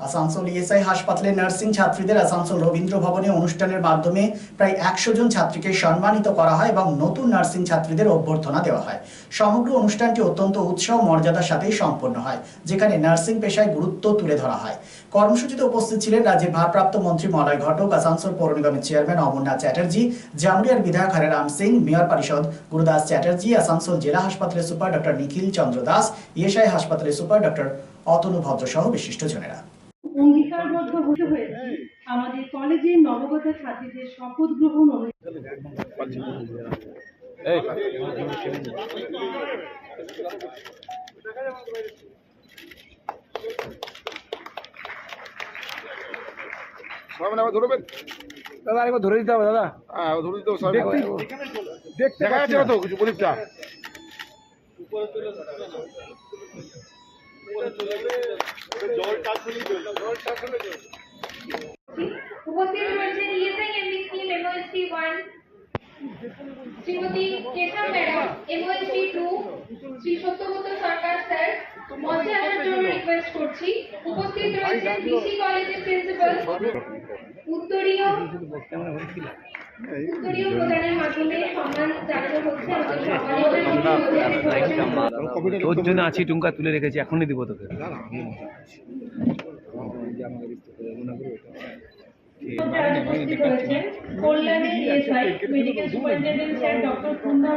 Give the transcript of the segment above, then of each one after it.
Asansol ESI হাসপাতালে nursing ছাত্রীদের আসানসোল রবীন্দ্র ভবনে অনুষ্ঠানের মাধ্যমে প্রায় একশো জন ছাত্রীকে সম্মানিত করা হয় এবং নতুন নার্সিং ছাত্রীদের অভ্যর্থনা দেওয়া হয়। সমগ্র অনুষ্ঠানটি অত্যন্ত উৎসাহ মর্যাদার সাথেই সম্পন্ন হয়, যেখানে নার্সিং পেশায় গুরুত্ব তুলে ধরা হয়। কর্মসূচিতে উপস্থিত ছিলেন রাজ্যের ভারপ্রাপ্ত মন্ত্রী মলয় ঘটক, আসানসোল পৌর নিগমের চেয়ারম্যান অমরনাথ চ্যাটার্জি, জামুরিয়ার বিধায়ক হরেরাম সিং, মেয়র পরিষদ গুরুদাস চ্যাটার্জি, আসানসোল জেলা হাসপাতালের super doctor Nikhil Chandra Das ESI হাসপাতালের সুপার ডক্টর অতনু ভদ্র সহ বিশিষ্টজনেরা। হতে হয়েছে আমাদের কলেজের নবগত ছাত্রীদের শপথ গ্রহণ দাদা একবার ধরে দিতে হবে দাদা। হ্যাঁ আবার ধরে দিতে হবে দেখা যাচ্ছে না তো কিছু প্রদীপটা? উপস্থিত রয়েছেন ESI MBC MOST one Shrimati Keshab madam MOST two Shri Satyabrata Sarkar sir মঞ্চে আসার জন্য রিকোয়েস্ট করছি। উপস্থিত রয়েছেন বিসি কলেজের প্রিন্সিপাল উত্তরীয় উত্তরীয় প্রদানের মাধ্যমে সম্মান জানানো হচ্ছে। আমাদের তোর জন্য আছি টুঙ্কা তুলে রেখেছি এখনই দিব তোকে। আজ উপস্থিত রয়েছেন কল্যাণের SI medical superintendent sir doctor Kunda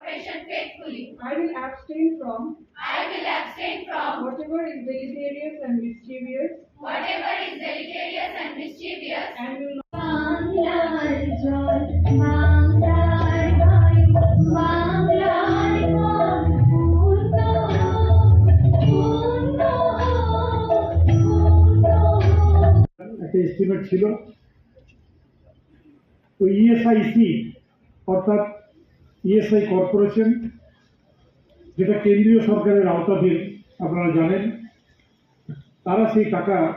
Patient faithfully. I will abstain from I will abstain from whatever is deleterious and mischievous whatever is deleterious and mischievous and will মন একটা এস্টিমেট ছিল তো ইএসআইসি অর্থাৎ ইএসআই কর্পোরেশন যেটা কেন্দ্রীয় সরকারের আওতাধীন, আপনারা জানেন, তারা সেই টাকা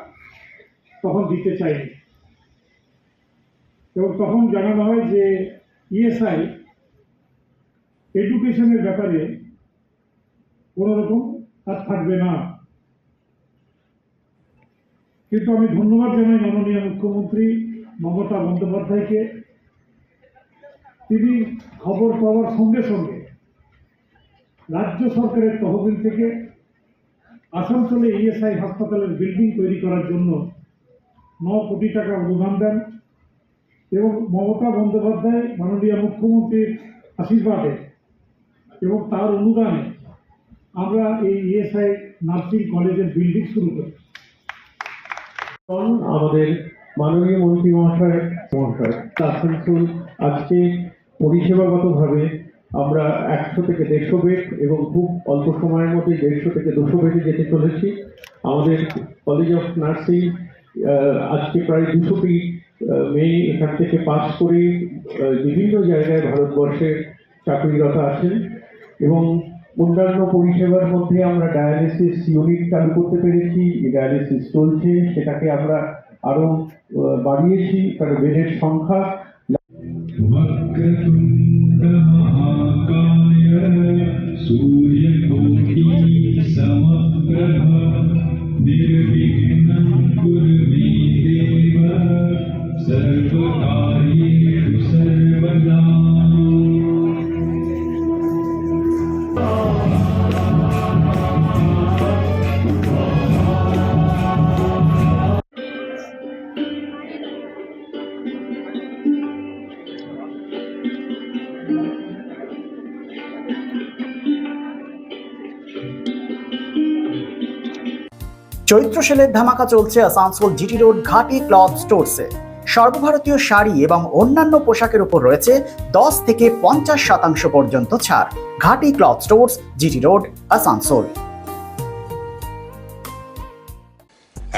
তখন দিতে চায়নি। এবং তখন জানানো হয় যে ইএসআই এডুকেশনের ব্যাপারে কোনো রকম আর থাকবে না। কিন্তু আমি ধন্যবাদ জানাই মাননীয় মুখ্যমন্ত্রী মমতা বন্দ্যোপাধ্যায়কে। তিনি খবর পাওয়ার সঙ্গে সঙ্গে রাজ্য সরকারের তহবিল থেকে আসানসোলে ইএসআই হাসপাতালের বিল্ডিং তৈরি করার জন্য ন কোটি টাকা অনুদান দেন এবং মমতা বন্দ্যোপাধ্যায় মাননীয় মুখ্যমন্ত্রীর আশীর্বাদে এবং তার অনুদানে আমরা এই ইএসআই নার্সিং কলেজের বিল্ডিং শুরু করি। আমাদের মাননীয় মন্ত্রী মহাশয় মহাশয় আসানসোল আজকে পরিষেবাগতভাবে আমরা একশো থেকে দেড়শো বেড এবং খুব অল্প সময়ের মধ্যে দেড়শো থেকে দুশো বেডে যেতে চলেছি। আমাদের কলেজ অফ নার্সিং আজকে প্রায় দুশোটি মেয়ে এখান থেকে পাস করে বিভিন্ন জায়গায় ভারতবর্ষে চাকরিরত আছেন এবং অন্যান্য পরিষেবার মধ্যে আমরা ডায়ালিসিস ইউনিট চালু করতে পেরেছি। ডায়ালিসিস চলছে, সেটাকে আমরা আরও বাড়িয়েছি তার বেডের সংখ্যা চৈত্র সেলের ধামাকা চলছে Asansol GT road Ghati cloth স্টোরসে। সর্বভারতীয় শাড়ি এবং অন্যান্য পোশাকের উপর রয়েছে দশ থেকে পঞ্চাশ শতাংশ পর্যন্ত ছাড়। Ghati cloth stores, GT road, Asansol.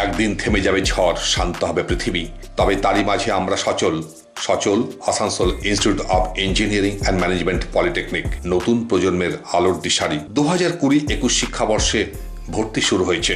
একদিন থেমে যাবে ঝড়, শান্ত হবে পৃথিবী। তবে তারই মাঝে আমরা সচল। সচল Asansol institute of engineering and management polytechnic, নতুন প্রজন্মের আলোর দিশারি। দু হাজার কুড়ি একুশ শিক্ষাবর্ষে ভর্তি শুরু হয়েছে।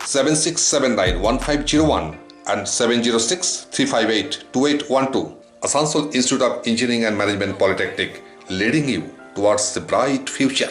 707679-1501, and 706-358-2812. Asansol Institute of Engineering and Management Polytechnic, leading you towards the bright future.